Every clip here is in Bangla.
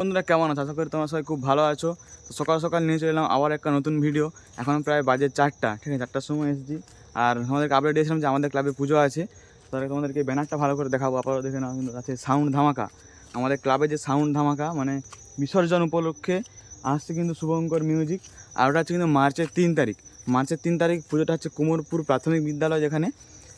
বন্ধুরা, কেমন আছো? আশা করি তোমার সবাই খুব ভালো আছো। তো সকাল সকাল নিয়ে চলে এলাম আবার একটা নতুন ভিডিও এখন প্রায় বাজে চারটা, ঠিক আছে? চারটার সময় এসেছি। আর তোমাদেরকে আপডেট দিয়েছিলাম যে আমাদের ক্লাবে পুজো আছে। তাহলে তোমাদেরকে ব্যানারটা ভালো করে দেখাবো, আপাতত দেখে কিন্তু আছে সাউন্ড ধামাকা আমাদের ক্লাবে যে সাউন্ড ধামাকা মানে বিসর্জন উপলক্ষে আসছে কিন্তু শুভঙ্কর মিউজিক আর ওটা হচ্ছে কিন্তু মার্চের তিন তারিখ। মার্চের তিন তারিখ পুজোটা হচ্ছে কুমোরপুর প্রাথমিক বিদ্যালয় যেখানে।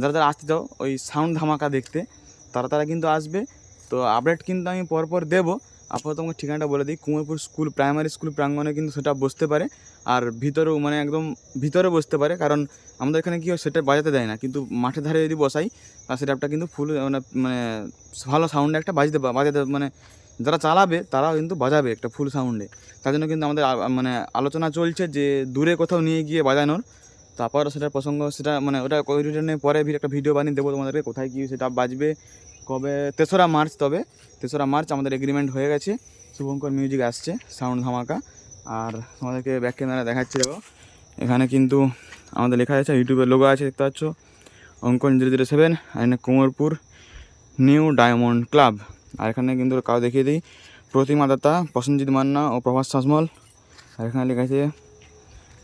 যারা যারা আসতে চাও, ওই সাউন্ড ধামাকা দেখতে, তারা তারা কিন্তু আসবে। তো আপডেট কিন্তু আমি পরপর দেবো। আপাতত তোমাকে ঠিকানাটা বলে দিই। কুমারপুর স্কুল প্রাইমারি স্কুল প্রাঙ্গণে কিন্তু সেটা বসতে পারে। আর ভিতরেও মানে একদম ভিতরে বসতে পারে। কারণ আমাদের এখানে কী হয়, সেটা বাজাতে দেয় না। কিন্তু মাঠের ধারে যদি বসাই তার সেটআপটা কিন্তু ফুল মানে মানে ভালো সাউন্ডে একটা বাজতে বাজাতে মানে যারা চালাবে তারাও কিন্তু বাজাবে একটা ফুল সাউন্ডে তার জন্য কিন্তু আমাদের মানে আলোচনা চলছে যে দূরে কোথাও নিয়ে গিয়ে বাজানোর। তারপর সেটার প্রসঙ্গ, সেটা মানে ওটা নিয়ে পরে একটা ভিডিও বানিয়ে দেবো তোমাদেরকে, কোথায় গিয়ে সেটা বাজবে কবে? তেসরা মার্চ তবে। তেসরা মার্চ আমাদের এগ্রিমেন্ট হয়ে গেছে। শুভঙ্কর মিউজিক আসছে সাউন্ড ধামাকা। আর তোমাদেরকে ব্যাক ক্যামেরা দেখাচ্ছি দেখো। এখানে কিন্তু আমাদের লেখা আছে ইউটিউবের লোগো আছে, দেখতে পাচ্ছ? অঙ্কন জিরো জিরো সেভেন আর এখানে কুমোরপুর নিউ ডায়মন্ড ক্লাব আর এখানে কিন্তু কাউ দেখিয়ে দিই, প্রতিমা দাতা, প্রসেনজিৎ মান্না ও প্রভাস শাসমল আর এখানে লেখা আছে,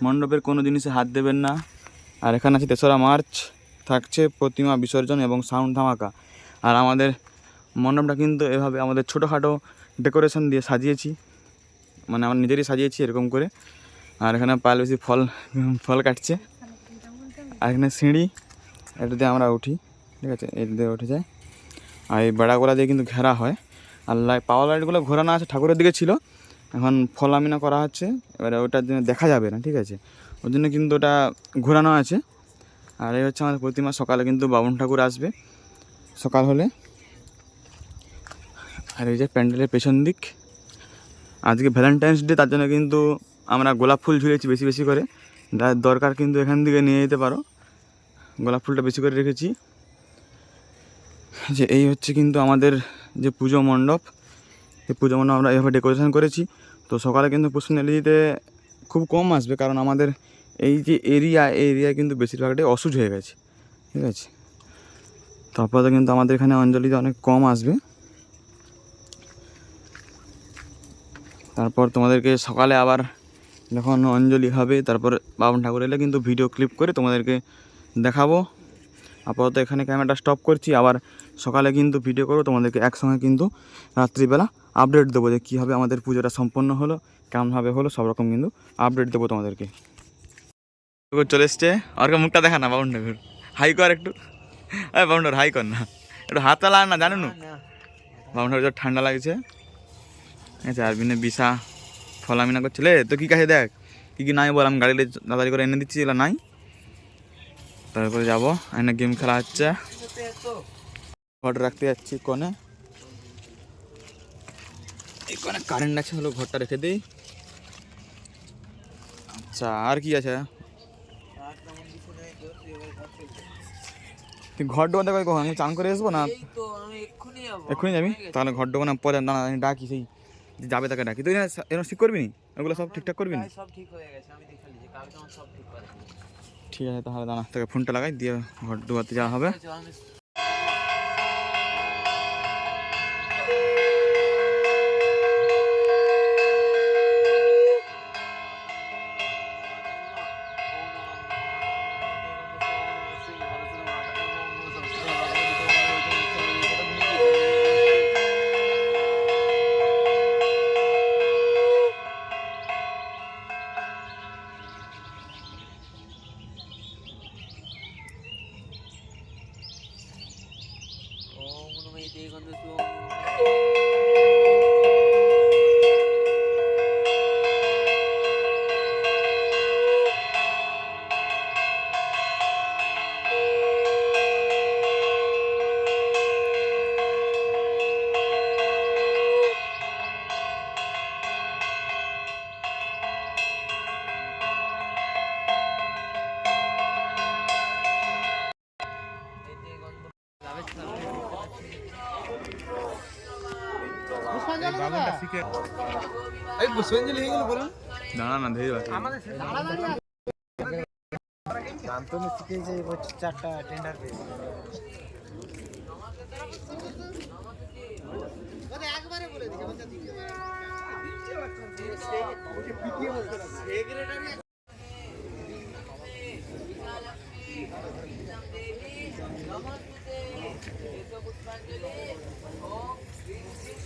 মণ্ডপের কোনো জিনিসে হাত দেবেন না। আর এখানে আছে তেসরা মার্চ, থাকছে প্রতিমা বিসর্জন এবং সাউন্ড ধামাকা। আর আমাদের মণ্ডপটা কিন্তু এভাবে আমাদের ছোটোখাটো ডেকোরেশন দিয়ে সাজিয়েছি। মানে আমরা নিজেরই সাজিয়েছি এরকম করে। আর এখানে পাল বেশি ফল ফল কাটছে। আর এখানে সিঁড়ি, এটা দিয়ে আমরা উঠি, ঠিক আছে? এটা দিয়ে উঠে যায় আর এই বেড়াগুলা দিয়ে কিন্তু ঘেরা হয়। আর লাইট পাওয়ার লাইটগুলো ঘোরানো আছে, ঠাকুরের দিকে ছিল। এখন ফল ফলামিনা করা হচ্ছে। এবারে ওটার জন্য দেখা যাবে না, ঠিক আছে? ওর জন্য কিন্তু ওটা ঘোরানো আছে। আর এই হচ্ছে আমাদের প্রতিমা। সকালে কিন্তু বাবন ঠাকুর আসবে। সকাল হলে। আর এই যে প্যান্ডেলের পেছন দিক, আজকে ভ্যালেন্টাইন্স ডে তার জন্য কিন্তু আমরা গোলাপ ফুল ঝুলিয়েছি বেশি বেশি করে। যার দরকার কিন্তু এখান থেকে নিয়ে যেতে পারো। গোলাপ ফুলটা বেশি করে রেখেছি। যে এই হচ্ছে কিন্তু আমাদের যে পুজো মণ্ডপ, এই পুজো মণ্ডপ আমরা এভাবে ডেকোরেশন করেছি। তো সকালে কিন্তু পুষ্পনালিতে খুব কম আসবে, কারণ আমাদের এই যে এরিয়া এরিয়া কিন্তু বেশিরভাগটাই অসুজ হয়ে গেছে। ঠিক আছে? তারপরে কিন্তু আমাদের এখানে অঞ্জলিতে অনেক কম আসবে। তারপর তোমাদেরকে সকালে আবার যখন অঞ্জলি হবে, তারপর বাবন ঠাকুর এলে কিন্তু ভিডিও ক্লিপ করে তোমাদেরকে দেখাবো। আপাতত এখানে ক্যামেরাটা স্টপ করছি, আবার সকালে কিন্তু ভিডিও করব, তোমাদেরকে একসঙ্গে কিন্তু রাত্রিবেলা আপডেট দেবো যে কীভাবে আমাদের পুজোটা সম্পন্ন হলো কেমনভাবে হলো, সব রকম কিন্তু আপডেট দেবো তোমাদেরকে। চলে এসছে, আর মুখটা দেখা না বাবন ঠাকুর। হাই কর একটু। আরে বাবন ঠাকুর হাই কর না। একটু হাত চালা না জানো না বাবন ঠাকুর যা ঠান্ডা লাগছে। আচ্ছা আর বিনে বিশা ফলামিনা করছিলে। তো কী কাছে দেখ? কী কী নাই বল আমি গাড়িতে তাড়াতাড়ি করে এনে দিচ্ছি এগুলো নাই। তারপরে যাব এনে গেম খেলা হচ্ছে। ঘরটা রাখতে যাচ্ছি কোণে। এই কোণে কারেন্ট আছে হলো ঘরটা রেখে দিই। আচ্ছা আর কি আছে? তুই ঘর ডোবাতে কই কখন? আমি চান করে আসব না? এক্ষুনি যাবি। তাহলে ঘর ডোবানো পরে দাঁড়া আমি ডাকি সেই যাবে তাকে ডাকি। তুই এরকম ঠিক করবি নি? ওগুলো সব ঠিকঠাক করবি নি? সব ঠিক হয়ে গেছে আমি দেখে নিয়েছি কালকে আমার সব ঠিক করে। ঠিক আছে তাহলে দাঁড়া তোকে ফোনটা লাগাই দিয়ে ঘর ডোবাতে যাওয়া হবে। দেখুন বাবনটা শিখে এই বুসবেঞ্জি লিখে গেল বলুন দাঁড়া না ধীরে বাকি আমাদের দাঁড়া দাঁড়া নাম তো শিখে যে হচ্ছে চারটা টেন্ডার পেয়েছে একবারে বলে দিকে বাচ্চা দিকে সেক্রেটারি